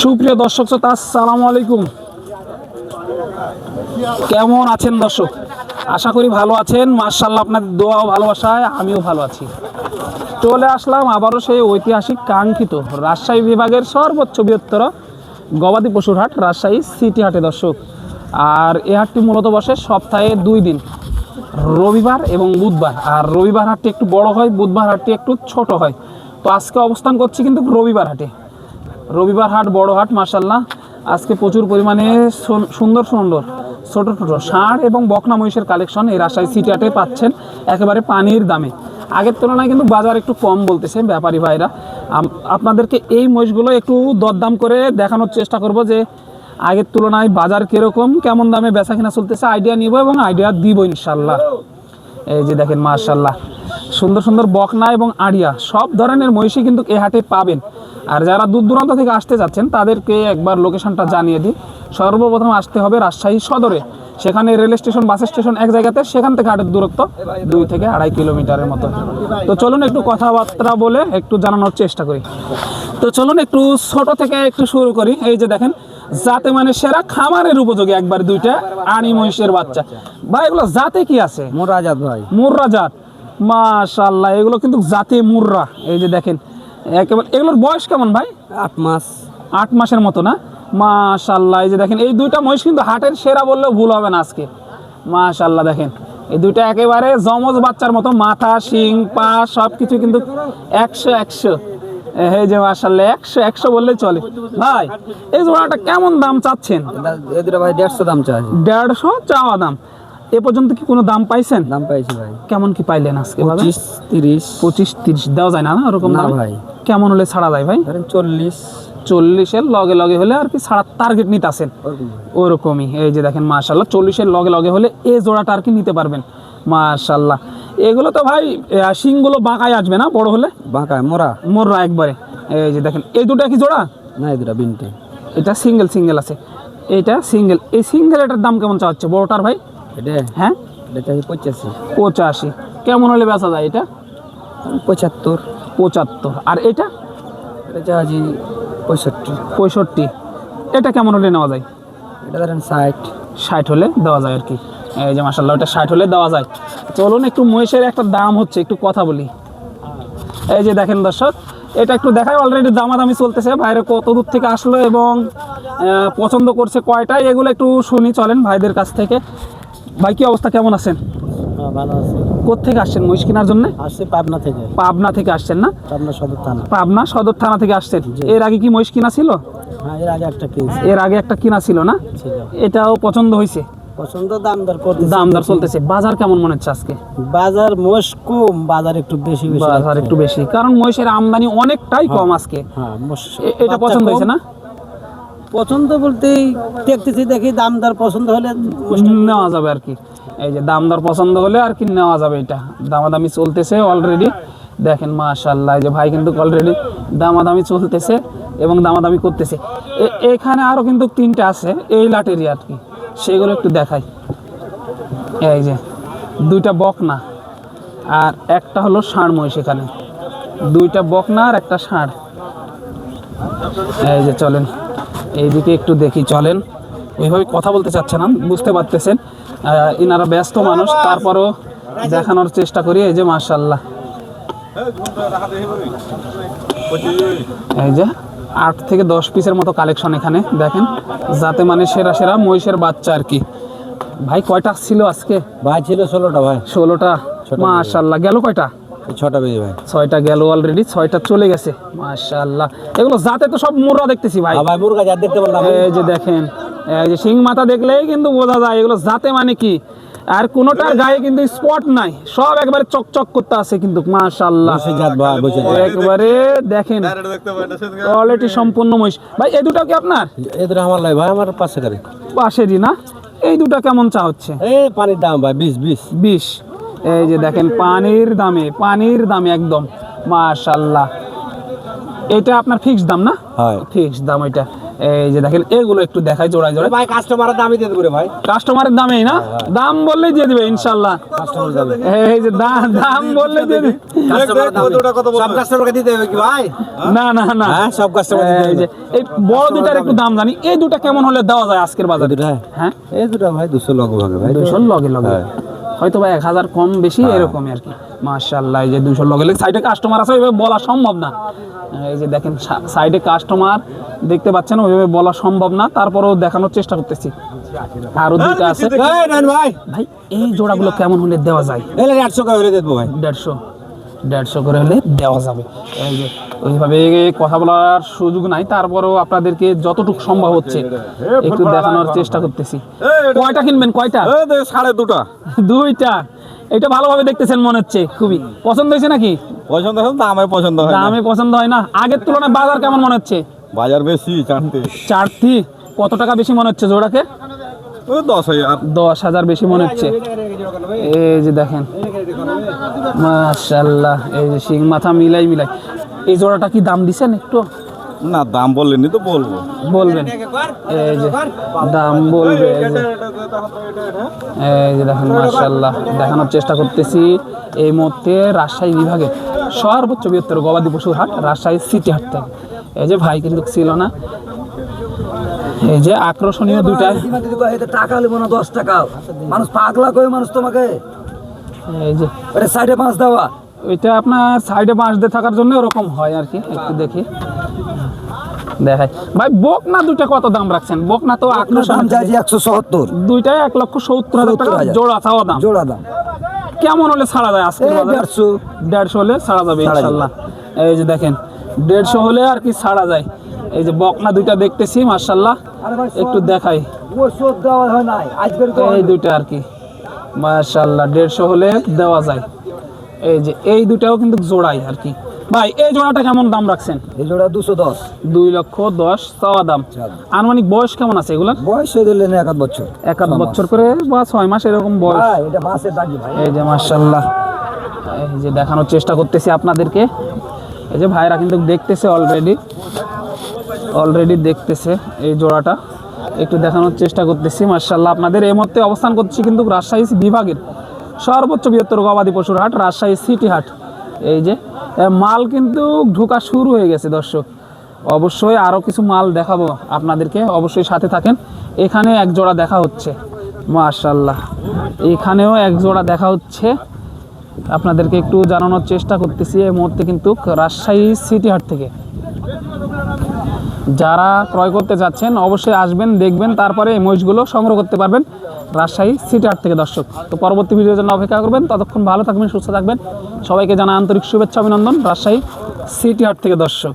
সুপ্রিয় দর্শক শ্রোতা, আসসালামু আলাইকুম। কেমন আছেন দর্শক? আশা করি ভালো আছেন। মার্শাল্লাহ আপনাদের দোয়া ভালোবাসায় আমিও ভালো আছি। চলে আসলাম আবারও সেই ঐতিহাসিক কাঙ্ক্ষিত রাজশাহী বিভাগের সর্বোচ্চ বৃহত্তর গবাদি পশুর হাট, রাজশাহী সিটি হাটে দর্শক। আর এ হাটটি মূলত বসে সপ্তাহে দুই দিন, রবিবার এবং বুধবার। আর রবিবার হাটটি একটু বড় হয়, বুধবার হাটটি একটু ছোট হয়। তো আজকে অবস্থান করছি কিন্তু রবিবার হাটে। রবিবার হাট, বড় হাট মার্শাল্লাহ আজকে প্রচুর পরিমাণে সুন্দর সুন্দর, ছোট ছোট ষাঁড় এবং বকনা মহিষের কালেকশন এই রাজশাহী সিটি হাটে পাচ্ছেন, একেবারে পানির দামে। আগের তুলনায় কিন্তু বাজার একটু কম বলতেছে ব্যাপারী ভাইরা। আপনাদেরকে এই মহিষগুলো একটু দরদাম করে দেখানোর চেষ্টা করব যে আগের তুলনায় বাজার কীরকম, কেমন দামে বেচা কিনা চলতেছে আইডিয়া নিব এবং আইডিয়া দিব ইনশাল্লাহ এই যে দেখেন মার্শাল্লাহ সুন্দর সুন্দর বকনা এবং আড়িয়া, সব ধরনের মহিষী কিন্তু এ হাটে পাবেন। আর যারা দূর দূরান্ত থেকে আসতে যাচ্ছেন তাদেরকে একবার লোকেশনটা জানিয়ে দিই। সর্বপ্রথম আসতে হবে রাজশাহী সদরে। সেখানে রেল স্টেশন বাস স্টেশন এক জায়গাতে সেখান থেকে হাটের দূরত্ব দুই থেকে আড়াই কিলোমিটারের মতো। তো চলুন একটু কথাবার্তা বলে একটু জানানোর চেষ্টা করি। তো চলুন একটু ছোট থেকে একটু শুরু করি। এই যে দেখেন যাতে মানে সেরা খামারের উপযোগী একবার দুইটা আনি মহিষের বাচ্চা। ভাই এগুলো জাতে কি আছে? মোরাজাত ভাই। মুর্রা জাত। মাশাল্লাহ এগুলো কিন্তু জাতে মুর্রা। এই যে দেখেন একেবারে এগুলোর বয়স কেমন ভাই? আট মাস। আট মাসের মতো না? মাশাল্লাহ এই যে দেখেন এই দুইটা মহিষ কিন্তু হাটের সেরা বললেও ভুল হবে না আজকে। মাশাল্লাহ দেখেন এই দুইটা একেবারে জমজ বাচ্চার মতো মাথা শিং পা সব কিছু কিন্তু একশো একশো। এই যে মাশাল্লাহ একশো একশো বললেই চলে। ভাই এই জোড়াটা কেমন দাম চাচ্ছেন? ভাই দেড়শো দাম চাই। দেড়শো চাওয়া দাম। এ পর্যন্ত কি কোনো দাম পাইছেন? দাম পাইছি ভাই। কেমন কি পাইলেন আজকে? পঁচিশ তিরিশ। পঁচিশ তিরিশ দেওয়া যায় না না ওরকম না ভাই। কেমন হলে ছাড়া যায় ভাই? চল্লিশ। চল্লিশের লগে লগে হলে আর কি ছাড়া টার্গেট নিতে আসেন ওরকম ওরকমই। এই যে দেখেন মাশাল্লাহ চল্লিশের লগে লগে হলে এই জোড়াটা আর কি নিতে পারবেন। মাশাল্লাহ এগুলো তো ভাই শিংগুলো বাঁকায় আসবে না বড় হলে? বাঁকায় মোরা মোরা একবারে। এই যে দেখেন এই দুটো কি জোড়া? না এই দুটা বিনটে। এটা সিঙ্গেল সিঙ্গেল আছে। এটা সিঙ্গেল এই সিঙ্গেল এটার দাম কেমন চাচ্ছে বড়টার ভাই? এটা? হ্যাঁ? এটা চাই পঁচাশি। পঁচাশি। কেমন হলে বেচা যায় এটা? পঁচাত্তর। পঁচাত্তর। আর এটা? এটা পঁয়ষট্টি। পঁয়ষট্টি। এটা কেমন হলে নেওয়া যায়? এটা ধরেন ষাট। ষাট হলে দেওয়া যায় আর কি। এই যে মাসাল্লাহ ওটা ষাট হলে দেওয়া যায়। চলুন একটু মহিষের একটা দাম হচ্ছে একটু কথা বলি। এই যে দেখেন দর্শক এটা একটু দেখায় অলরেডি দামাদামি চলতেছে। বাইরে কত দূর থেকে আসলো এবং পছন্দ করছে কয়টাই এগুলো একটু শুনি চলেন ভাইদের কাছ থেকে। ভাই কি অবস্থা? কেমন আছেন? ভালো আছে। কোথেকে আসছেন? মহিষ কেনার জন্য? আসছে পাবনা থেকে। পাবনা থেকে আসছেন না? পাবনা সদর থানা। পাবনা সদর থানা থেকে আসছেন। এর আগে কি মহিষ কিনা ছিল? হ্যাঁ এর আগে একটা কিনছি। এর আগে একটা কিনা ছিল না? এটাও পছন্দ হয়েছে? পছন্দ করতে চলতেছে। বাজার কেমন মনে হচ্ছে আজকে? বাজার মোষ কম বাজার একটু বেশি বেশি বাজার একটু বেশি। কারণ মহিষের আমদানি অনেকটাই কম আজকে। হ্যাঁ মোষ এ- এটা পছন্দ হয়েছে না? পছন্দ বলতে দেখতেছি, দেখি দামদার পছন্দ হলে নেওয়া যাবে আর কি। এই যে দামদার পছন্দ হলে আর কি নেওয়া যাবে এটা। দামাদামি চলতেছে অলরেডি দেখেন মাশাল্লাহ যে ভাই কিন্তু অলরেডি দামাদামি চলতেছে এবং দামাদামি করতেছে। এখানে আরও কিন্তু তিনটা আছে, এই লাটেরই আর কি। সেগুলো একটু দেখাই। এই যে, দুইটা বকনা, আর একটা হলো ষাঁড় মহিষ এখানে। দুইটা বকনা আর একটা ষাঁড়। এই যে, চলেন। এইদিকে একটু দেখি চলেন। ওইভাবে কথা বলতে চাচ্ছে না বুঝতে পারতেছেন। ইনারা ব্যস্ত মানুষ তারপরও দেখানোর চেষ্টা করি এই যে মার্শাল্লাহ এই যে আট থেকে দশ পিসের মতো কালেকশন এখানে দেখেন যাতে মানে সেরা সেরা মহিষের বাচ্চা আর কি। ভাই কয়টা ছিল আজকে? ভাই ছিল ষোলোটা ভাই। ষোলোটা মাশাল্লাহ গেল কয়টা? ছটা বেজে ভাই। ছয়টা গেল অলরেডি ছয়টা চলে গেছে। মাশাল্লাহ এগুলো যাতে তো সব মোররা দেখতেছি ভাই। ভাই মুরগা যা দেখতে পারলাম এই যে দেখেন এই যে সিং মাথা দেখলেই কিন্তু বোঝা যায় এগুলো জাতে মানে কি? আর কোনোটার গায়ে কিন্তু স্পট নাই। সব একবারে চকচক করতে আছে কিন্তু মাশাল্লাহ বসে জাত ভাই বসে জাত। একবারে দেখেন কোয়ালিটি সম্পূর্ণ মহিষ। ভাই এই দুটো কি আপনার? এদের আমার লাই ভাই আমার পাশে গাড়ি। পাশেরই না? এই দুটো কেমন চা হচ্ছে? এই পানির দাম ভাই বিশ বিশ। বিশ। এই যে দেখেন পানির দামে পানির দামে একদম মাশাল্লাহ এটা আপনার ফিক্সড দাম না? হয়। ফিক্সড দাম এটা। এই যে দেখেন এগুলো একটু দেখাই জোড়ায় জোড়ায়। ভাই কাস্টমারের দামই দিয়ে দেবো ভাই। কাস্টমারের দামেই না? দাম বললেই দিয়ে দিবে যাবে এই যে দাম দাম বললেই দিয়ে দিবে। কাস্টমারের দামে সব কাস্টমারকে দিতে হবে কি ভাই? না না না। হ্যাঁ সব কাস্টমার এই যে এই বড় দুটার একটু দাম। জানি। এই দুটা কেমন হলে দেওয়া যায় আজকের বাজারে? হ্যাঁ? এই দুটো ভাই দুশো লগ ভাগে ভাই। দুশো লগে লগে। হয়তো বা এক হাজার কম বেশি এরকমই আর কি। মার্শাল্লাহ এই যে দুশো লগে লেগে সাইডে কাস্টমার আছে ওইভাবে বলা সম্ভব না। এই যে দেখেন সাইডে কাস্টমার দেখতে পাচ্ছেন ওইভাবে বলা সম্ভব না। তারপরেও দেখানোর চেষ্টা করতেছি। আরও দুইটা আছে। ভাই ভাই এই জোড়াগুলো কেমন হলে দেওয়া যায়? দেড়শো। দেড়শো করে হলে দেওয়া যাবে। এই যে ওইভাবে কথা বলার সুযোগ নাই তারপরেও আপনাদেরকে যতটুকু সম্ভব হচ্ছে একটু দেখানোর চেষ্টা করতেছি। কয়টা কিনবেন কয়টা? সাড়ে দুটা। দুইটা। এটা ভালোভাবে দেখতেছেন মনে হচ্ছে খুবই। পছন্দ হয়েছে নাকি? পছন্দ হয় দামে পছন্দ হয় না। দামে পছন্দ হয় না। আগের তুলনায় বাজার কেমন মনে হচ্ছে? বাজার বেশি চারটে। চারটি। কত টাকা বেশি মনে হচ্ছে জোড়াকে? দশ হাজার। দশ হাজার বেশি মনে হচ্ছে। এই যে দেখেন। মাশাল্লাহ এই যে শিং মাথা মিলাই মিলাই। এই জোড়াটা কি দাম দিছেন একটু? না দাম বললেনি তো বলব। বলবেন। এই যে দাম বলবে। এই যে দেখেন মাশাল্লাহ দেখানোর চেষ্টা করতেছি। এই মুহূর্তে রাজশাহী বিভাগে সর্বোচ্চ বৃহত্তর গবাদি পশুর হাট রাজশাহী সিটি হাট থেকে। এই যে ভাই কিন্তু ছিল না। এই যে আকর্ষণীয় দুইটা। টাকা নেব না দশ টাকা। মানুষ পাগলা কই মানুষ তোমাকে। এই যে। সাইডে পাঁচ দেওয়া। ওইটা আপনার সাইডে বাঁশ দিয়ে থাকার জন্য ওরকম হয় আর কি একটু দেখি। দেখাই। ভাই বকনা দুইটা কত দাম রাখছেন? তো আকর্ষণ দাম চাইছি একশো সত্তর। দুইটাই এক লক্ষ সত্তর হাজার টাকা জোড়া চাওয়া দাম। জোড়া দাম। কেমন হলে ছাড়া যায় আজকে দেড়শো। দেড়শো হলে ছাড়া যাবে ছাড়া যাবে। ইনশাল্লাহ। এই যে দেখেন দেড়শো হলে আর কি ছাড়া যায়। এই যে বকনা দুইটা দেখতেছি মার্শাল্লাহ একটু দেখাই। এই দুইটা আর কি। মার্শাল্লাহ দেড়শো হলে দেওয়া যায়। এই যে এই দুটাও কিন্তু জোড়াই আর কি। ভাই এই জোড়াটা কেমন দাম রাখছেন? এই জোড়া দুশো দশ। দুই লক্ষ দশ চাওয়া দাম। আনুমানিক বয়স কেমন আছে এগুলার? বয়স হয়ে দিলেন এক আধ বছর। এক আধ বছর করে বা ছয় মাস এরকম বয়স। ভাই এটা বাসের দাগি ভাই। এই যে মার্শাল্লাহ এই যে দেখানোর চেষ্টা করতেছি আপনাদেরকে। এই যে ভাইরা কিন্তু দেখতেছে অলরেডি অলরেডি দেখতেছে এই জোড়াটা। একটু দেখানোর চেষ্টা করতেছি মার্শাল্লাহ আপনাদের এই মুহূর্তে অবস্থান করছি কিন্তু রাজশাহী বিভাগের সর্বোচ্চ বৃহত্তর গবাদি পশুর হাট, রাজশাহী সিটি হাট। এই যে মাল কিন্তু ঢোকা শুরু হয়ে গেছে, দর্শক। অবশ্যই আরও কিছু মাল দেখাবো আপনাদেরকে, অবশ্যই সাথে থাকেন। এখানে এক জোড়া দেখা হচ্ছে মার্শাল্লাহ এখানেও এক জোড়া দেখা হচ্ছে। আপনাদেরকে একটু জানানোর চেষ্টা করতেছি, এই মুহূর্তে কিন্তু রাজশাহী সিটি হাট থেকে। যারা ক্রয় করতে যাচ্ছেন, অবশ্যই আসবেন, দেখবেন, তারপরে এই মহিষগুলো সংগ্রহ করতে পারবেন রাজশাহী সিটি আট থেকে। দর্শক, তো পরবর্তী ভিডিওর জন্য অপেক্ষা করবেন। ততক্ষণ ভালো থাকবেন, সুস্থ থাকবেন। সবাইকে জানা আন্তরিক শুভেচ্ছা, অভিনন্দন রাজশাহী সিটি হাট থেকে। দর্শক